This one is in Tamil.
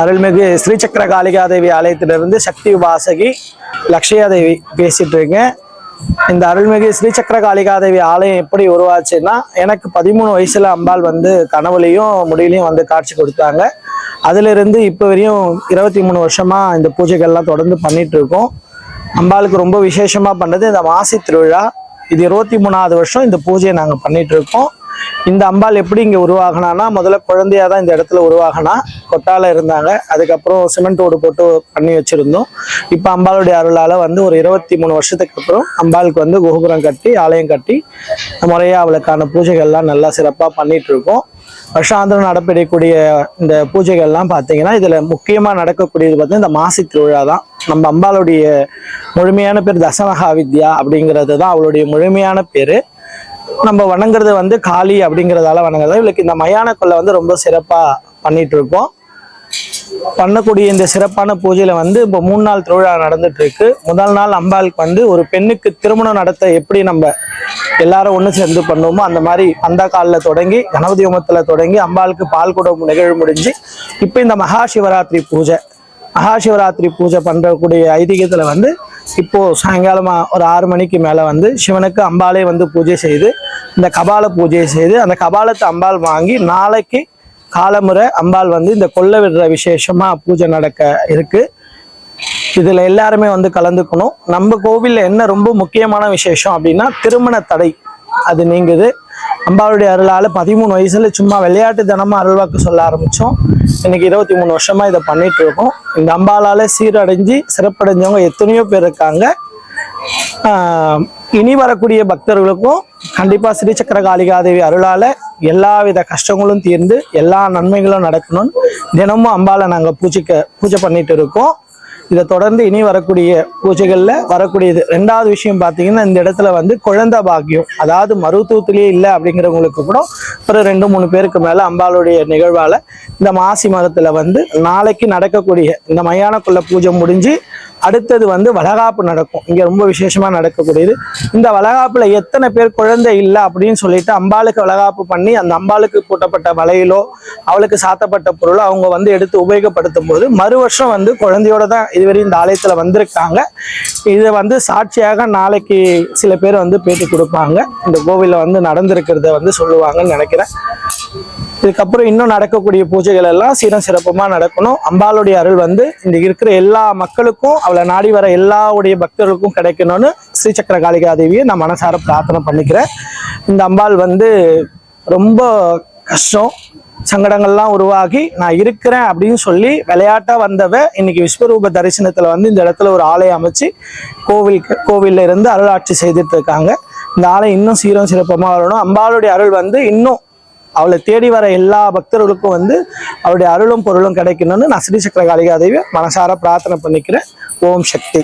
அருள்மிகு ஸ்ரீசக்கர காளிகாதேவி ஆலயத்திலிருந்து சக்தி வாசகி லக்ஷயாதேவி பேசிட்டு இருக்கேன் இந்த அருள்மிகு ஸ்ரீசக்கர காளிகாதேவி ஆலயம் எப்படி உருவாச்சுன்னா எனக்கு பதிமூணு வயசுல அம்பாள் வந்து கனவுலையும் முடியிலையும் வந்து காட்சி கொடுத்தாங்க. அதிலிருந்து இப்போ வரையும் இருபத்தி மூணு வருஷமா இந்த பூஜைகள்லாம் தொடர்ந்து பண்ணிட்டு இருக்கோம் அம்பாளுக்கு ரொம்ப விசேஷமா பண்ணது இந்த மாசி திருவிழா. இது இருபத்தி மூணாவது வருஷம் இந்த பூஜையை நாங்கள் பண்ணிட்டு இருக்கோம் இந்த அம்பாள் எப்படி இங்கே உருவாகினான்னா முதல்ல குழந்தையா தான் இந்த இடத்துல உருவாகினா கொட்டால இருந்தாங்க. அதுக்கப்புறம் சிமெண்ட் ஓடு போட்டு பண்ணி வச்சிருந்தோம். இப்போ அம்பாளுடைய அருளால் வந்து ஒரு இருபத்தி மூணு வருஷத்துக்கு அப்புறம் அம்பாளுக்கு வந்து கோபுரம் கட்டி ஆலயம் கட்டி முறையாக அவளுக்கான பூஜைகள்லாம் நல்லா சிறப்பாக பண்ணிகிட்ருக்கோம் வருஷாந்திரம் நடைபெறக்கூடிய இந்த பூஜைகள்லாம் பார்த்தீங்கன்னா இதில் முக்கியமாக நடக்கக்கூடியது பார்த்தீங்கன்னா இந்த மாசி திருவிழா தான். நம்ம அம்பாளுடைய முழுமையான பேர் தசமகா வித்யா அப்படிங்கிறது தான் அவளுடைய முழுமையான பேர். நம்ம வணங்குறது வந்து காளி அப்படிங்கிறதால வணங்குறது. இவளுக்கு இந்த மயான கொள்ளை வந்து ரொம்ப சிறப்பாக பண்ணிட்டு இருக்கோம் பண்ணக்கூடிய இந்த சிறப்பான பூஜையில வந்து இப்போ மூணு நாள் திருவிழா நடந்துட்டு இருக்கு முதல் நாள் அம்பாளுக்கு வந்து ஒரு பெண்ணுக்கு திருமணம் நடத்த எப்படி நம்ம எல்லாரும் ஒன்று சேர்ந்து பண்ணுவோமோ அந்த மாதிரி அந்த காலில் தொடங்கி கணபதி ஹோமத்தில் தொடங்கி அம்பாளுக்கு பால் குடம் நிகழ்வு முடிஞ்சு இப்போ இந்த மகா சிவராத்திரி பூஜை. மகா சிவராத்திரி பூஜை பண்றக்கூடிய ஐதீகத்துல வந்து இப்போ சாயங்காலமா ஒரு ஆறு மணிக்கு மேலே வந்து சிவனுக்கு அம்பாலே வந்து பூஜை செய்து இந்த கபால பூஜையை செய்து அந்த கபாலத்தை அம்பாள் வாங்கி நாளைக்கு காலமுறை அம்பாள் வந்து இந்த கொல்ல விடுற விசேஷமாக பூஜை நடக்க இருக்குது இதில் எல்லாருமே வந்து கலந்துக்கணும். நம்ம கோவிலில் என்ன ரொம்ப முக்கியமான விசேஷம் அப்படின்னா திருமண தடை. அது நீங்குது. அம்பாளுடைய அருளால் பதிமூணு வயசில் சும்மா விளையாட்டு தினமும் அருள்வாக்கு சொல்ல ஆரம்பித்தோம் இன்னைக்கு இருபத்தி மூணு வருஷமாக இதை பண்ணிட்டு இருக்கோம். இந்த அம்பாளால் சீரடைஞ்சு சிறப்படைஞ்சவங்க எத்தனையோ பேர் இருக்காங்க. இனி வரக்கூடிய பக்தர்களுக்கும் கண்டிப்பாக ஸ்ரீசக்கர காளிகாதேவி எல்லா எல்லாவித கஷ்டங்களும் தீர்ந்து எல்லா நன்மைகளும் நடக்கணும்னு தினமும் அம்பாளை நாங்கள் பூஜைக்க பூஜை பண்ணிட்டு இருக்கோம். இதை தொடர்ந்து இனி வரக்கூடிய பூஜைகளில் வரக்கூடியது ரெண்டாவது விஷயம் பார்த்தீங்கன்னா இந்த இடத்துல வந்து குழந்தை பாக்கியம். அதாவது மருத்துவத்திலேயே இல்லை அப்படிங்கிறவங்களுக்கு கூட ஒரு ரெண்டு மூணு பேருக்கு மேலே அம்பாளுடைய நிகழ்வால் இந்த மாசி மாதத்தில் வந்து நாளைக்கு நடக்கக்கூடிய இந்த மயானக்குள்ள பூஜை முடிஞ்சு அடுத்தது வந்து வளகாப்பு நடக்கும். இங்கே ரொம்ப விசேஷமாக நடக்கக்கூடியது. இந்த வளகாப்பில் எத்தனை பேர் குழந்தை இல்லை அப்படின்னு சொல்லிட்டு அம்பாளுக்கு வளகாப்பு பண்ணி அந்த அம்பாளுக்கு கூட்டப்பட்ட வலையிலோ அவளுக்கு சாத்தப்பட்ட பொருளோ அவங்க வந்து எடுத்து உபயோகப்படுத்தும் போது மறு வருஷம் வந்து குழந்தையோட தான் இதுவரை இந்த ஆலயத்தில் வந்திருக்காங்க. இதை வந்து சாட்சியாக நாளைக்கு சில பேர் வந்து பேட்டி கொடுப்பாங்க. இந்த கோவிலில் வந்து நடந்திருக்கிறத வந்து சொல்லுவாங்கன்னு நினைக்கிறேன். இதுக்கப்புறம் இன்னும் நடக்கக்கூடிய பூஜைகள் எல்லாம் சீரம் சிறப்புமாக நடக்கணும். அம்பாளுடைய அருள் வந்து இந்த இருக்கிற எல்லா மக்களுக்கும் அவளை நாடி வர எல்லாவுடைய பக்தர்களுக்கும் கிடைக்கணும்னு ஸ்ரீசக்கர காளிகா தேவியை நான் மனசார பிரார்த்தனை பண்ணிக்கிறேன். இந்த அம்பாள் வந்து ரொம்ப கஷ்டம். சங்கடங்கள்லாம் உருவாகி நான் இருக்கிறேன் அப்படின்னு சொல்லி விளையாட்டா வந்தவ இன்னைக்கு விஸ்வரூப தரிசனத்துல வந்து இந்த இடத்துல ஒரு ஆலயம் அமைச்சு கோவில் கோவில்ல இருந்து அருளாட்சி செய்துட்டு இருக்காங்க. இந்த ஆலயம் இன்னும் சீரம் சிறப்பமா வரணும். அம்பாளுடைய அருள் வந்து இன்னும் அவளை தேடி வர எல்லா பக்தர்களுக்கும் வந்து அவருடைய அருளும் பொருளும் கிடைக்கணும்னு நான் ஸ்ரீ சக்கர காளிகாதேவி மனசார பிரார்த்தனை பண்ணிக்கிறேன். ஓம் சக்தி.